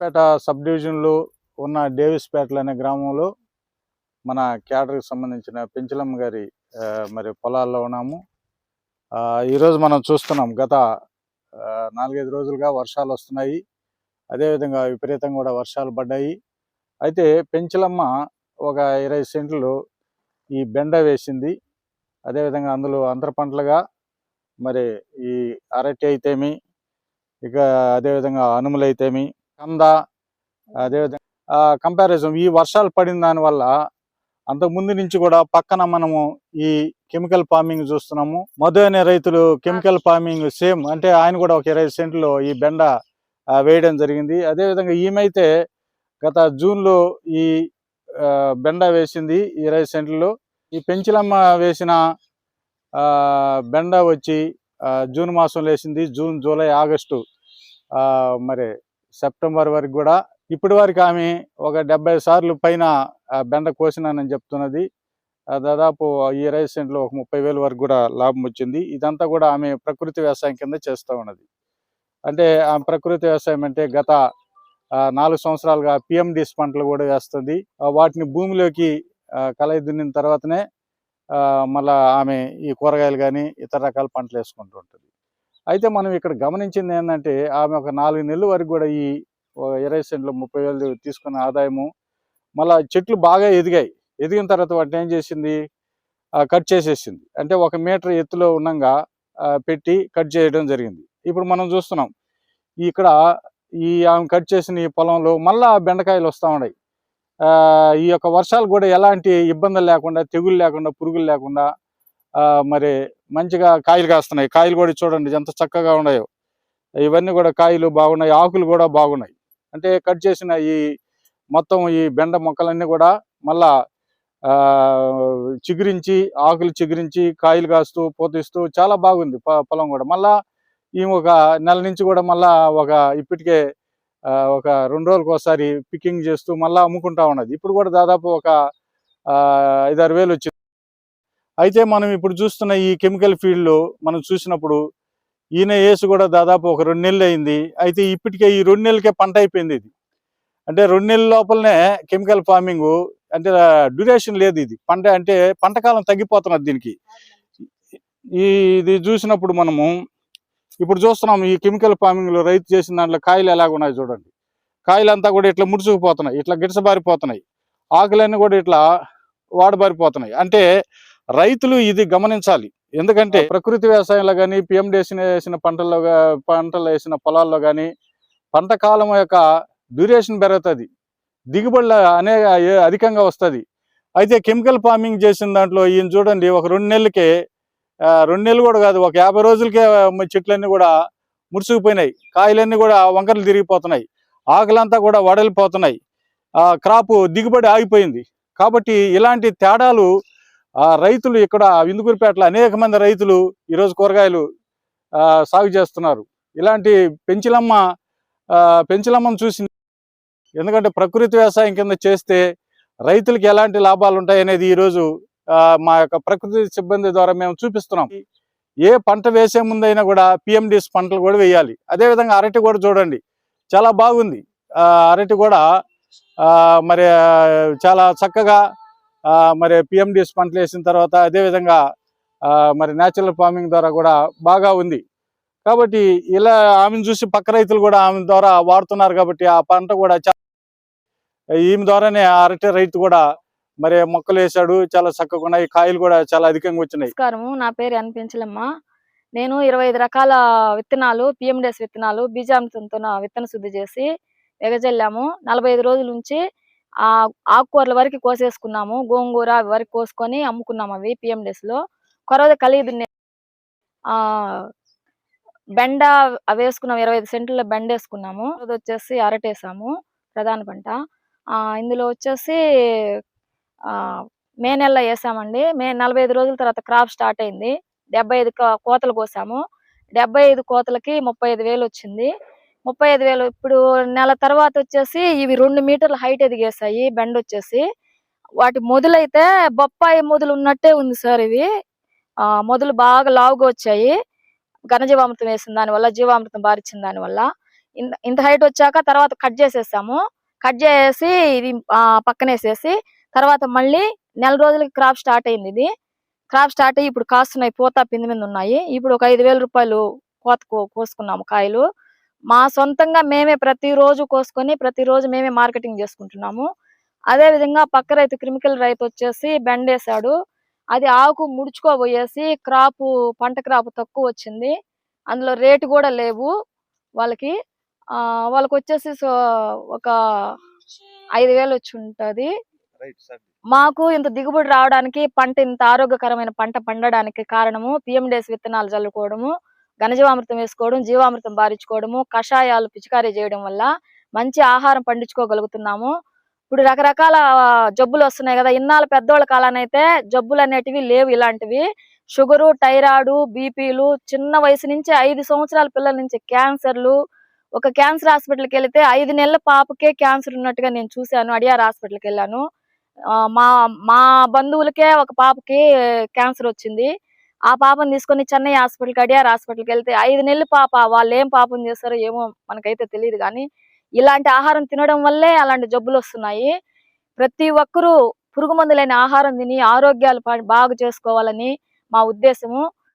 పేట sub డివిజన్లో ఉన్న డేవిస్పేటలు అనే గ్రామంలో మన క్యాడర్కి సంబంధించిన పెంచలమ్మ గారి మరి పొలాల్లో ఉన్నాము. ఈరోజు మనం చూస్తున్నాం గత నాలుగైదు రోజులుగా వర్షాలు వస్తున్నాయి. అదేవిధంగా విపరీతంగా కూడా వర్షాలు పడ్డాయి. అయితే పెంచలమ్మ ఒక ఇరవై సెంట్లు ఈ బెండ వేసింది. అదేవిధంగా అందులో అంతర పంటలుగా మరి ఈ అరటి అయితేమి ఇక అదేవిధంగా అనుములు అయితేమి కంద అదేవిధంగా కంపారిజన్ ఈ వర్షాలు పడిన దానివల్ల అంతకు ముందు నుంచి కూడా పక్కన మనము ఈ కెమికల్ ఫార్మింగ్ చూస్తున్నాము. మధు అనే రైతులు కెమికల్ ఫార్మింగ్ సేమ్ అంటే ఆయన కూడా ఒక ఇరవై సెంట్లు ఈ బెండ వేయడం జరిగింది. అదేవిధంగా ఈమెయితే గత జూన్లో ఈ బెండ వేసింది ఇరవై సెంట్లు. ఈ పెంచిలమ్మ వేసిన ఆ, బెండ వచ్చి జూన్ మాసంలో వేసింది జూన్ జూలై ఆగస్టు. ఆ, మరి సెప్టెంబర్ వరకు కూడా ఇప్పటి వరకు ఆమె ఒక డెబ్బై సార్లు పైన బెండ కోసినానని చెప్తున్నది. దాదాపు ఈ ఇరవై సెంట్లో ఒక ముప్పై వేల వరకు కూడా లాభం వచ్చింది. ఇదంతా కూడా ఆమె ప్రకృతి వ్యవసాయం కింద చేస్తూ ఉన్నది. అంటే ఆమె ప్రకృతి వ్యవసాయం అంటే గత నాలుగు సంవత్సరాలుగా పిఎండిస్ పంటలు కూడా వేస్తుంది. వాటిని భూమిలోకి కలయి దున్నిన తర్వాతనే ఆ, ఆమె ఈ కూరగాయలు కానీ ఇతర రకాల పంటలు వేసుకుంటూ ఉంటుంది. అయితే మనం ఇక్కడ గమనించింది ఏంటంటే ఆమె ఒక నాలుగు నెలల వరకు కూడా ఈ ఇరవై సెంట్లు ముప్పై వేలు తీసుకున్న ఆదాయము మళ్ళా చెట్లు బాగా ఎదిగాయి. ఎదిగిన తర్వాత వాటిని ఏం చేసింది? కట్ చేసేసింది. అంటే ఒక మీటర్ ఎత్తులో ఉన్నంగా పెట్టి కట్ చేయడం జరిగింది. ఇప్పుడు మనం చూస్తున్నాం ఇక్కడ ఈ ఆమె కట్ చేసిన ఈ పొలంలో మళ్ళా బెండకాయలు వస్తూ ఉన్నాయి. ఈ యొక్క వర్షాలు కూడా ఎలాంటి ఇబ్బందులు లేకుండా తెగులు లేకుండా పురుగులు లేకుండా మరి మంచిగా కాయలు కాస్తున్నాయి. కాయలు కూడా చూడండి ఎంత చక్కగా ఉన్నాయో. ఇవన్నీ కూడా కాయలు బాగున్నాయి ఆకులు కూడా బాగున్నాయి. అంటే కట్ చేసిన ఈ మొత్తం ఈ బెండ మొక్కలన్నీ కూడా మళ్ళా ఆ, చిగురించి ఆకులు చిగురించి కాయలు కాస్తూ పోతిస్తూ చాలా బాగుంది పొలం కూడా. మళ్ళా ఈ ఒక నెల నుంచి కూడా మళ్ళా ఒక ఇప్పటికే ఆ, ఒక రెండు రోజులకు ఒకసారి పికింగ్ చేస్తూ మళ్ళా అమ్ముకుంటా ఉన్నది. ఇప్పుడు కూడా దాదాపు ఒక ఆ, ఐదారు వేలు వచ్చింది. అయితే మనం ఇప్పుడు చూస్తున్న ఈ కెమికల్ ఫీల్డ్లో మనం చూసినప్పుడు ఈయన వేసి కూడా దాదాపు ఒక రెండు నెలలు అయింది. అయితే ఇప్పటికే ఈ రెండు నెలలకే పంట అయిపోయింది ఇది. అంటే రెండు నెలల లోపలనే కెమికల్ ఫార్మింగ్ అంటే డ్యూరేషన్ లేదు ఇది. పంట అంటే పంట కాలం తగ్గిపోతున్నది దీనికి. ఈ ఇది చూసినప్పుడు మనము ఇప్పుడు చూస్తున్నాం ఈ కెమికల్ ఫార్మింగ్లో రైతు చేసిన దాంట్లో కాయలు ఎలాగ ఉన్నాయి చూడండి. కాయలంతా కూడా ఇట్లా ముడుచుకుపోతున్నాయి ఇట్లా గిడసబారిపోతున్నాయి. ఆకులన్నీ కూడా ఇట్లా వాడబారిపోతున్నాయి. అంటే రైతులు ఇది గమనించాలి. ఎందుకంటే ప్రకృతి వ్యవసాయంలో కానీ పిఎం డేసిన వేసిన పంటల్లో పంటలు వేసిన పొలాల్లో కానీ పంట కాలం యొక్క డ్యూరేషన్ పెరుగుతుంది. దిగుబడులు అనేక అధికంగా వస్తుంది. అయితే కెమికల్ ఫార్మింగ్ చేసిన దాంట్లో ఈయన చూడండి ఒక రెండు నెలలకే రెండు నెలలు కూడా కాదు ఒక యాభై రోజులకే చెట్లన్నీ కూడా ముడుచుకుపోయినాయి కాయలన్నీ కూడా వంకరలు తిరిగిపోతున్నాయి. ఆకులంతా కూడా వడలిపోతున్నాయి. ఆ దిగుబడి ఆగిపోయింది. కాబట్టి ఇలాంటి తేడాలు ఆ రైతులు ఇక్కడ విందుకూరుపేటలో అనేక మంది రైతులు ఈరోజు కూరగాయలు ఆ, సాగు చేస్తున్నారు. ఇలాంటి పెంచిలమ్మ ఆ, పెంచిలమ్మను చూసి ఎందుకంటే ప్రకృతి వ్యవసాయం కింద చేస్తే రైతులకు ఎలాంటి లాభాలు ఉంటాయి అనేది ఈరోజు ఆ, మా యొక్క ప్రకృతి సిబ్బంది ద్వారా మేము చూపిస్తున్నాం. ఏ పంట వేసే ముందైనా కూడా పిఎండిస్ పంటలు కూడా వేయాలి. అదేవిధంగా అరటి కూడా చూడండి. చాలా బాగుంది. ఆ, అరటి కూడా ఆ, మరి చాలా చక్కగా మరి పిఎండిఎస్ పంటలు వేసిన తర్వాత అదేవిధంగా ఆ, మరి న్యాచురల్ ఫార్మింగ్ ద్వారా కూడా బాగా ఉంది. కాబట్టి ఇలా ఆమెను చూసి పక్క రైతులు కూడా ఆమె ద్వారా వాడుతున్నారు కాబట్టి ఆ పంట కూడా ఈమె ద్వారానే అరటి రైతు కూడా మరి మొక్కలు వేసాడు చాలా చక్కగా ఉన్నాయి. కాయలు కూడా చాలా అధికంగా వచ్చినాయి. నమస్కారము నా పేరు అనిపించలమ్మ నేను ఇరవై ఐదు రకాల విత్తనాలు పిఎండిఎస్ విత్తనాలు బీజామృతంతో నా విత్తన శుద్ధి చేసి వెగజల్లాము నలభై ఐదు రోజుల నుంచి ఆ ఆకుకూరల వరకు కోసేసుకున్నాము గోంగూర అవి వరకు కోసుకొని అమ్ముకున్నాము అవి పిఎండిఎస్లో. కొరవ కలిగి ఆ బెండ అవి వేసుకున్నాము ఇరవై ఐదు సెంట్ల బెండ వేసుకున్నాము. అది వచ్చేసి అరటేసాము ప్రధాన పంట. ఆ ఇందులో వచ్చేసి ఆ మే నెలలో వేసామండి. మే నలభై ఐదు రోజుల తర్వాత క్రాప్ స్టార్ట్ అయింది. డెబ్బై ఐదు కోతలు కోసాము. డెబ్బై ఐదు కోతలకి ముప్పై ఐదు వేలు వచ్చింది. ముప్పై ఐదు వేలు. ఇప్పుడు నెల తర్వాత వచ్చేసి ఇవి రెండు మీటర్ల హైట్ ఎదిగేసాయి బెండ వచ్చేసి. వాటి మొదలైతే బొప్పాయి మొదలు ఉన్నట్టే ఉంది సార్ ఇవి. ఆ మొదలు బాగా లావుగా వచ్చాయి. ఘనజీవామృతం వేసిన దానివల్ల జీవామృతం బారిచ్చిన దానివల్ల ఇంత- ఇంత హైట్ వచ్చాక తర్వాత కట్ చేసేసాము. కట్ చేసి ఇది ఆ, పక్కనేసేసి తర్వాత మళ్ళీ నెల రోజులకి క్రాప్ స్టార్ట్ అయింది ఇది. క్రాప్ స్టార్ట్ అయ్యి ఇప్పుడు కాస్తున్నాయి పూత పిండి మీద ఉన్నాయి. ఇప్పుడు ఒక ఐదు వేల రూపాయలు కోత కోసుకున్నాము కాయలు. మా సొంతంగా మేమే ప్రతిరోజు కోసుకొని ప్రతిరోజు మేమే మార్కెటింగ్ చేసుకుంటున్నాము. అదే విధంగా పక్క రైతు క్రిమికల్ రైతు వచ్చేసి బెండేశాడు. అది ఆకు ముడుచుకోబోయేసి క్రాపు పంట క్రాప్ తక్కువ వచ్చింది. అందులో రేటు కూడా లేవు వాళ్ళకి. వాళ్ళకి వచ్చేసి ఒక ఐదు వేలు వచ్చి ఉంటది. మాకు ఇంత దిగుబడి రావడానికి పంట ఇంత ఆరోగ్యకరమైన పంట పండడానికి కారణము పిఎండేస్ విత్తనాలు చల్లుకోవడము ఘనజీవామృతం వేసుకోవడం జీవామృతం బారించుకోవడము కషాయాలు పిచికారీ చేయడం వల్ల మంచి ఆహారం పండించుకోగలుగుతున్నాము. ఇప్పుడు రకరకాల జబ్బులు వస్తున్నాయి కదా. ఇన్నాళ్ళ పెద్దోళ్ళ కాలానైతే జబ్బులు అనేటివి లేవు ఇలాంటివి. షుగరు టైరాయిడ్ బీపీలు చిన్న వయసు నుంచి ఐదు సంవత్సరాల పిల్లల నుంచి క్యాన్సర్లు. ఒక క్యాన్సర్ హాస్పిటల్కి వెళితే ఐదు నెలల పాపకే క్యాన్సర్ ఉన్నట్టుగా నేను చూశాను. అడియార్ హాస్పిటల్కి వెళ్ళాను మా మా బంధువులకే ఒక పాపకి క్యాన్సర్ వచ్చింది. ఆ పాపను తీసుకొని చెన్నై హాస్పిటల్కి అడియార్ హాస్పిటల్కి వెళ్తే ఐదు నెలల పాప వాళ్ళు ఏం పాపం చేస్తారో ఏమో మనకైతే తెలియదు కానీ ఇలాంటి ఆహారం తినడం వల్లే అలాంటి జబ్బులు వస్తున్నాయి. ప్రతి ఒక్కరూ పురుగు మందులైన ఆహారం తిని ఆరోగ్యాలు బాగు చేసుకోవాలని మా ఉద్దేశము.